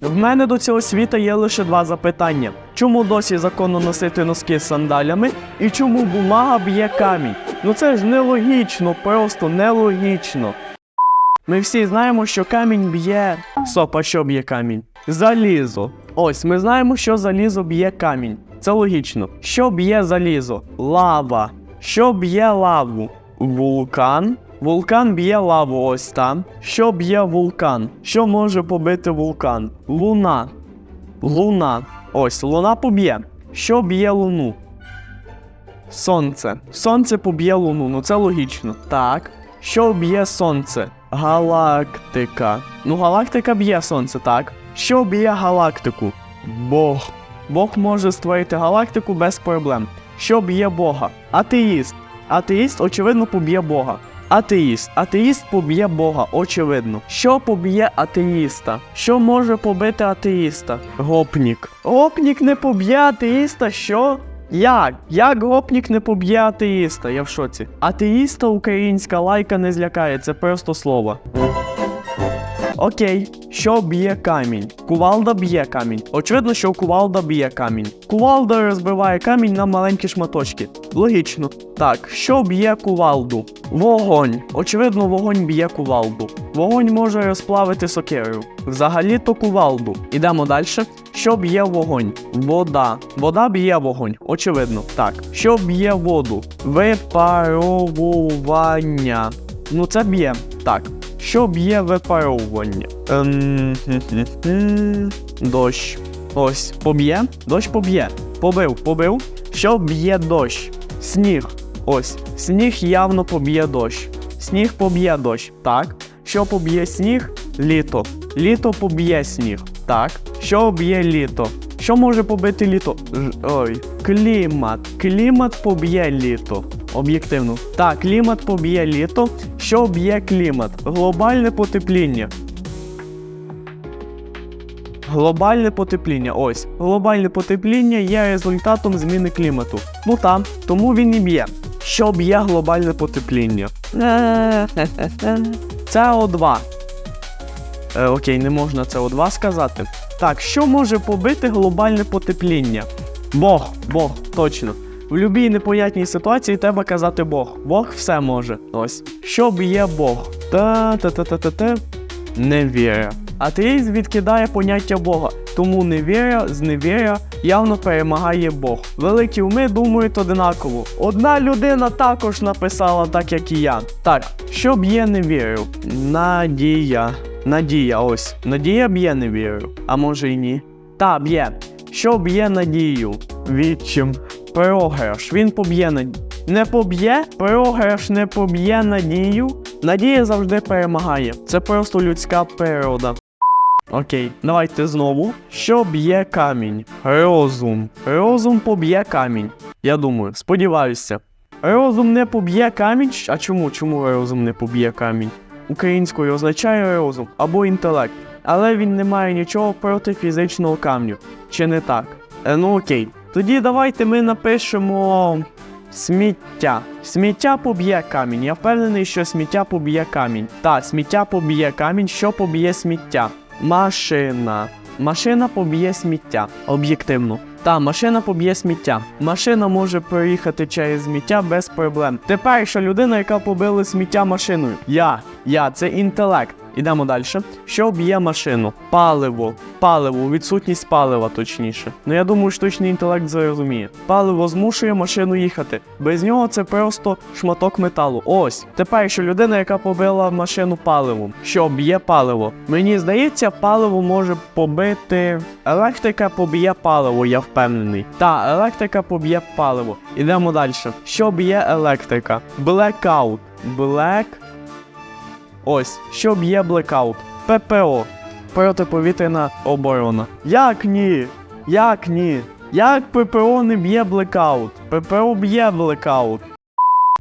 В мене до цього світа є лише два запитання: чому досі законно носити носки з сандалями і чому бумага б'є камінь? Ну це ж нелогічно, просто нелогічно. Ми всі знаємо, що камінь б'є. Стоп, а що б'є камінь? Залізо. Ось, ми знаємо, що залізо б'є камінь. Це логічно. Що б'є залізо? Лава. Що б'є лаву? Вулкан. Вулкан б'є лаву ось там. Що б'є вулкан? Що може побити вулкан? Луна. Луна. Ось, луна поб'є. Що б'є луну? Сонце. Сонце поб'є луну, ну це логічно. Так. Що б'є сонце? Галактика. Ну, галактика б'є сонце, так. Що б'є галактику? Бог. Бог може створити галактику без проблем. Що б'є Бога? Атеїст. Атеїст, очевидно, поб'є Бога. Атеїст. Атеїст поб'є Бога, очевидно. Що поб'є атеїста? Що може побити атеїста? Гопнік. Гопнік не поб'є атеїста, що? Як? Як гопнік не поб'є атеїста? Я в шоці. Атеїста українська лайка не злякає, це просто слово. Окей, що б'є камінь? Кувалда б'є камінь. Очевидно, що кувалда б'є камінь. Кувалда розбиває камінь на маленькі шматочки. Логічно. Так, що б'є кувалду? Вогонь. Очевидно, вогонь б'є кувалду. Вогонь може розплавити сокиру. Взагалі-то кувалду. Ідемо далі. Що б'є вогонь? Вода. Вода б'є вогонь. Очевидно. Так. Що б'є воду? Випаровування. Ну це б'є. Так. Що б'є випаровування? Ем. Дощ. Ось, поб'є? Дощ поб'є. Побив, побив. Що б'є дощ? Сніг. Ось. Сніг явно поб'є дощ. Сніг поб'є дощ. Так. Що поб'є сніг? Літо. Літо поб'є сніг. Так. Що б'є літо? Що може побити літо? Ой, клімат. Клімат поб'є літо. Об'єктивно. Так, клімат поб'є літо. Що б'є клімат? Глобальне потепління. Глобальне потепління. Ось. Глобальне потепління є результатом зміни клімату. Ну там, тому він і б'є. Що б'є глобальне потепління? СО2. Е, окей, не можна СО2 сказати. Так, що може побити глобальне потепління? Бог, Бог, точно. В будь-якій непонятній ситуації треба казати Бог. Бог все може. Ось. Що б'є Бог? Та-та-та-та-та-та. Невіря. Атеїст відкидає поняття Бога, тому невіря з невіря явно перемагає Бог. Великі уми думають одинаково. Одна людина також написала так, як і я. Так, що б'є невіру? Надія. Надія, ось. Надія б'є невіру. А може й ні? Та, б'є. Що б'є надію? Відчим. Програш. Він поб'є надію. Не поб'є? Програш не поб'є надію. Надія завжди перемагає. Це просто людська природа. Окей, давайте знову. Що б'є камінь? Розум. Розум поб'є камінь. Я думаю, сподіваюся. Розум не поб'є камінь. А чому? Чому розум не поб'є камінь? Українською означає розум або інтелект, але він не має нічого проти фізичного камню. Чи не так? Е, ну окей. Тоді давайте ми напишемо сміття. Сміття поб'є камінь. Я впевнений, що сміття поб'є камінь. Та, сміття поб'є камінь. Що поб'є сміття? Машина. Машина поб'є сміття. Об'єктивно. Та, машина поб'є сміття. Машина може проїхати через сміття без проблем. Теперша людина, яка побила сміття машиною. Я. Я, це інтелект. Ідемо далі. Що б'є машину? Паливо. Паливо, відсутність палива, точніше. Ну я думаю, штучний інтелект зрозуміє. Паливо змушує машину їхати. Без нього це просто шматок металу. Ось. Тепер що людина, яка побила машину паливом. Що б'є паливо? Мені здається, паливо може побити. Електрика поб'є паливо, я впевнений. Та, електрика поб'є паливо. Ідемо далі. Що б'є електрика? Blackout. Black Ось, що б'є блекаут. ППО. Протиповітряна оборона. Як ні? Як ні? Як ППО не б'є блекаут? ППО б'є блекаут.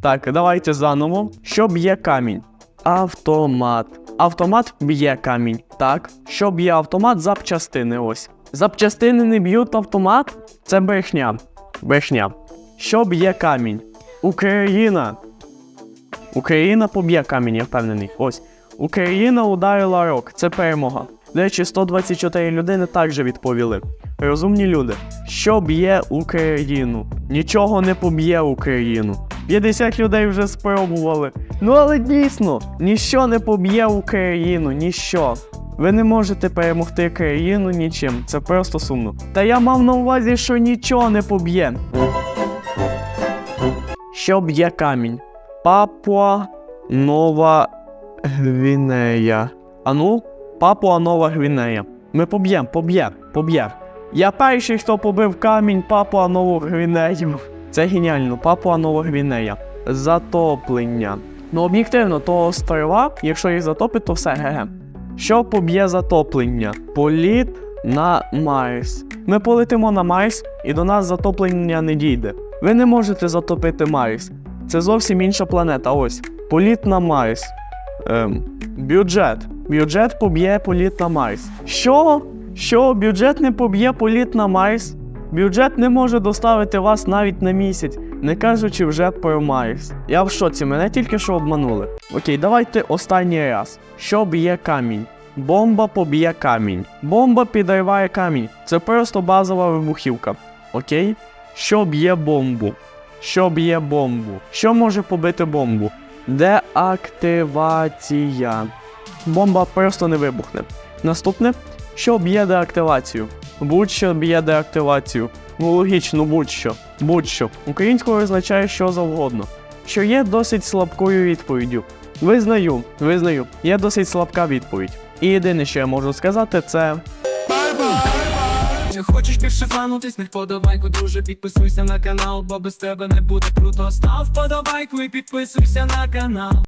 Так, давайте заново. Що б'є камінь? Автомат. Автомат б'є камінь. Так. Що б'є автомат? Запчастини. Ось. Запчастини не б'ють автомат? Це брехня. Брехня. Що б'є камінь? Україна. Україна поб'є камінь, я впевнений. Ось. Україна ударила рок. Це перемога. До речі, 124 людини також відповіли. Розумні люди. Що б'є Україну? Нічого не поб'є Україну. 50 людей вже спробували. Ну але дійсно, ніщо не поб'є Україну, ніщо. Ви не можете перемогти країну нічим, це просто сумно. Та я мав на увазі, що нічого не поб'є. Що б'є камінь? Папуа Нова Гвінея. А ну, Папуа Нова Гвінея. Ми поб'єм, поб'єм, поб'єм. Я перший, хто побив камінь Папуа Нову Гвінею. Це геніально, Папуа Нова Гвінея. Затоплення. Ну, об'єктивно, то острова, якщо їх затопить, то все ге. Що поб'є затоплення? Політ на Марс. Ми полетимо на Марс, і до нас затоплення не дійде. Ви не можете затопити Марс. Це зовсім інша планета. Ось. Політ на Марс. Ем, бюджет. Бюджет поб'є політ на Марс. Що? Що? Бюджет не поб'є політ на Марс? Бюджет не може доставити вас навіть на місяць, не кажучи вже про Марс. Я в шоці, мене тільки що обманули. Окей, давайте останній раз. Що б'є камінь? Бомба поб'є камінь. Бомба підриває камінь. Це просто базова вибухівка. Окей? Що б'є бомбу? Що б'є бомбу? Що може побити бомбу? Деактивація. Бомба просто не вибухне. Наступне, що б'є деактивацію? Будь-що б'є деактивацію. Ну логічно, будь-що. Будь-що. Українською означає що завгодно. Що є досить слабкою відповіддю. Визнаю, визнаю, є досить слабка відповідь. І єдине, що я можу сказати, це Не хочеш більше фанутись, не вподобайку, друже, підписуйся на канал, бо без тебе не буде круто. Став вподобайку і підписуйся на канал.